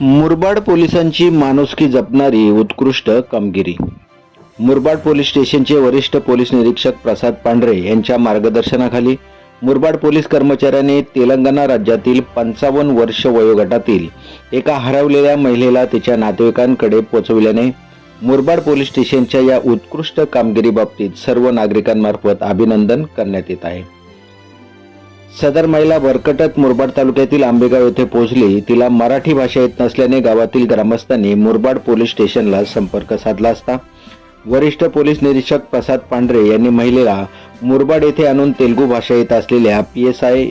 मुरबाड पोलिसांची माणुसकी जपणारी उत्कृष्ट कामगिरी. मुरबाड पोलीस स्टेशनचे वरिष्ठ पोलीस निरीक्षक प्रसाद पांढरे यांच्या मार्गदर्शनाखाली मुरबाड पोलीस कर्मचाऱ्याने तेलंगणा राज्यातील पंचावन्न वर्ष वयोगटातील एका हरवलेल्या महिलेला तिच्या नातेवाईकांकडे पोचविल्याने मुरबाड पोलीस स्टेशनच्या या उत्कृष्ट कामगिरीबाबतीत सर्व नागरिकांमार्फत अभिनंदन करण्यात येत आहे. सदर महिला भरकटत मुरबाड तालुक्यातील आंबेगाव येथे पोहोचली. तिला मराठी भाषा येत नसल्याने गावातील ग्रामस्थांनी मुरबाड पोलीस स्टेशनला संपर्क साधला असता. वरिष्ठ पोलीस निरीक्षक प्रसाद पांढरे यांनी महिलेला मुरबाड येथे आणून तेलुगू भाषा येत असलेल्या पी एस आय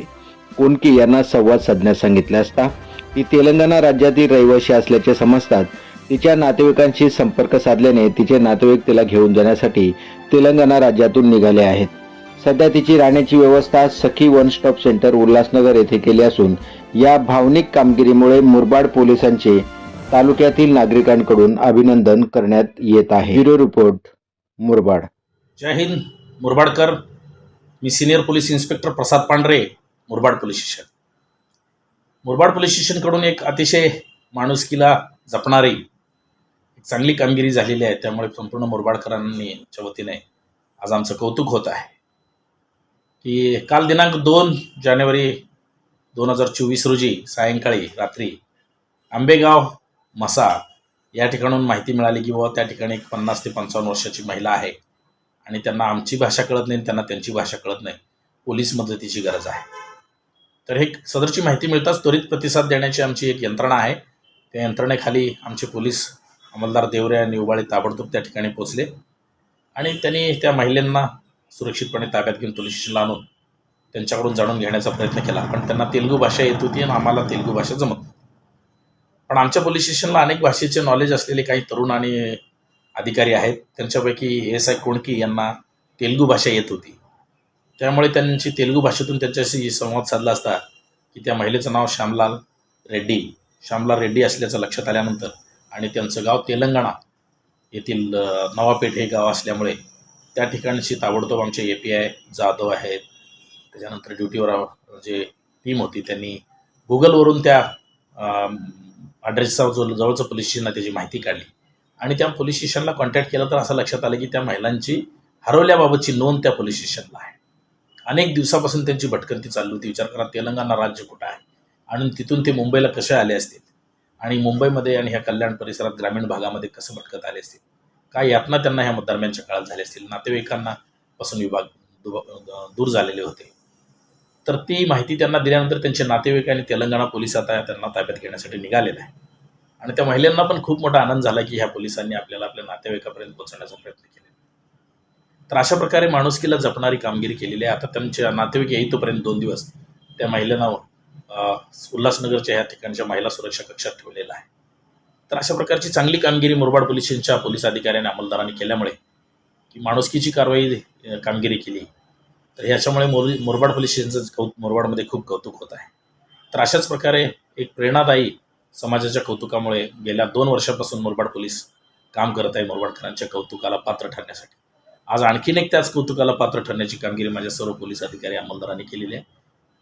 कोणकी यांना संवाद साधण्यास सांगितले असता. ती तेलंगणा राज्यातील रहिवासी असल्याचे समजतात. तिच्या नातेवाईकांशी संपर्क साधल्याने तिचे नातेवाईक तिला घेऊन जाण्यासाठी तेलंगणा राज्यातून निघाले आहेत. सध्या तिची राहण्याची व्यवस्था Sakhi one stop centre Ulhasnagar येथे केली असून या भावनिक कामगिरीमुळे मुरबाड पोलिसांचे तालुक्यातील नागरिकांकडून अभिनंदन करण्यात येत आहे. Bureau report Murbad. जय हिंद मुरबाडकर. मी senior police inspector Prasad Pandhare Murbad police station. Murbad police स्टेशनकडून एक अतिशय माणुसकीला जपणारी एक चांगली कामगिरी झालेली आहे त्यामुळे संपूर्ण मुरबाडकरांनी च्या वतीने आज आमचं कौतुक होत आहे. की काल दिनांक दोन जानेवारी दोन हजार चोवीस रोजी सायंकाळी रात्री आंबेगाव मसा या ठिकाणून माहिती मिळाली की बाबा त्या ठिकाणी एक पन्नास ते पंचावन्न वर्षाची महिला आहे आणि त्यांना आमची भाषा कळत नाही आणि त्यांना त्यांची भाषा कळत नाही. पोलीस मदतीची गरज आहे. तर हे सदरची माहिती मिळताच त्वरित प्रतिसाद देण्याची आमची एक यंत्रणा आहे. त्या यंत्रणेखाली आमचे पोलीस अंमलदार देवरे आणि उबाळे ताबडतोब त्या ठिकाणी पोचले आणि त्यांनी त्या महिलांना सुरक्षितपणे ताब्यात घेऊन पोलीस स्टेशनला आणून त्यांच्याकडून जाणून घेण्याचा प्रयत्न केला. पण त्यांना तेलुगू भाषा येत होती आणि आम्हाला तेलुगू भाषा जमत नव्हती. पण आमच्या पोलीस स्टेशनला अनेक भाषेचे नॉलेज असलेले काही तरुण आणि अधिकारी आहेत. त्यांच्यापैकी एस आय कोणकी यांना तेलुगू भाषा येत होती. त्यामुळे त्यांची तेलुगू भाषेतून त्यांच्याशी संवाद साधला असता की त्या महिलेचं नाव श्यामलाल रेड्डी. श्यामलाल रेड्डी असल्याचं लक्षात आल्यानंतर आणि त्यांचं गाव तेलंगणा येथील नवापेठ हे गाव असल्यामुळे त्या ठिकाणशी ताबडतोब आमचे ए पी आय जाधव आहेत. त्याच्यानंतर ड्युटीवर जे टीम होती त्यांनी गुगलवरून त्या ॲड्रेसचा जो जवळचं पोलीस स्टेशन त्याची माहिती काढली. आणि त्या पोलीस स्टेशनला कॉन्टॅक्ट केला तर असं लक्षात आलं की त्या महिलांची हरवल्याबाबतची नोंद त्या पोलीस स्टेशनला आहे. अनेक दिवसापासून त्यांची भटकंती चालली होती. विचार करा तेलंगणा राज्य कुठं आहे? आणि तिथून ते मुंबईला कसे आले असतील? आणि मुंबईमध्ये आणि ह्या कल्याण परिसरात ग्रामीण भागामध्ये कसं भटकत आले असतील? काय यातना त्यांना ह्या दरम्यानच्या काळात झाले असतील? नातेवाईकांना पासून विभाग दूर झालेले होते. तर ती माहिती त्यांना दिल्यानंतर त्यांचे नातेवाईक आणि तेलंगणा पोलीस आता त्यांना ताब्यात घेण्यासाठी निघालेला आहे. आणि त्या महिलांना पण खूप मोठा आनंद झाला की ह्या पोलिसांनी आपल्याला आपल्या नातेवाईकापर्यंत पोहोचण्याचा प्रयत्न केला तर अशा प्रकारे माणुसकीला जपणारी कामगिरी केलेली आहे. आता त्यांच्या नातेवाईक येईतोपर्यंत दोन दिवस त्या महिलांना उल्हासनगरच्या ह्या ठिकाणच्या महिला सुरक्षा कक्षात ठेवलेला आहे. तर अशा प्रकारची चांगली कामगिरी मुरबाड पोलिसांच्या पोलीस अधिकाऱ्याने अंमलदारांनी केल्यामुळे की माणुसकीची कारवाई कामगिरी केली. तर ह्याच्यामुळे मोर मुरबाड पोलिसांचं कौ मुरबाडमध्ये खूप कौतुक होत आहे. तर अशाच प्रकारे एक प्रेरणादायी समाजाच्या कौतुकामुळे गेल्या दोन वर्षापासून मुरबाड पोलीस काम करत आहे मुरबाडकरांच्या कौतुकाला पात्र ठरण्यासाठी. आज आणखीन एक त्याच कौतुकाला पात्र ठरण्याची कामगिरी माझ्या सर्व पोलीस अधिकारी अंमलदारांनी केलेली आहे.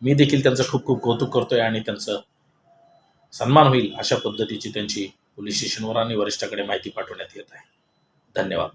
मी देखील त्यांचं खूप खूप कौतुक करतोय आणि त्यांचं सन्मान होईल अशा पद्धतीची त्यांची पोलीस स्टेशनवर आणि वरिष्ठाकडे माहिती पाठवण्यात येत आहे. धन्यवाद.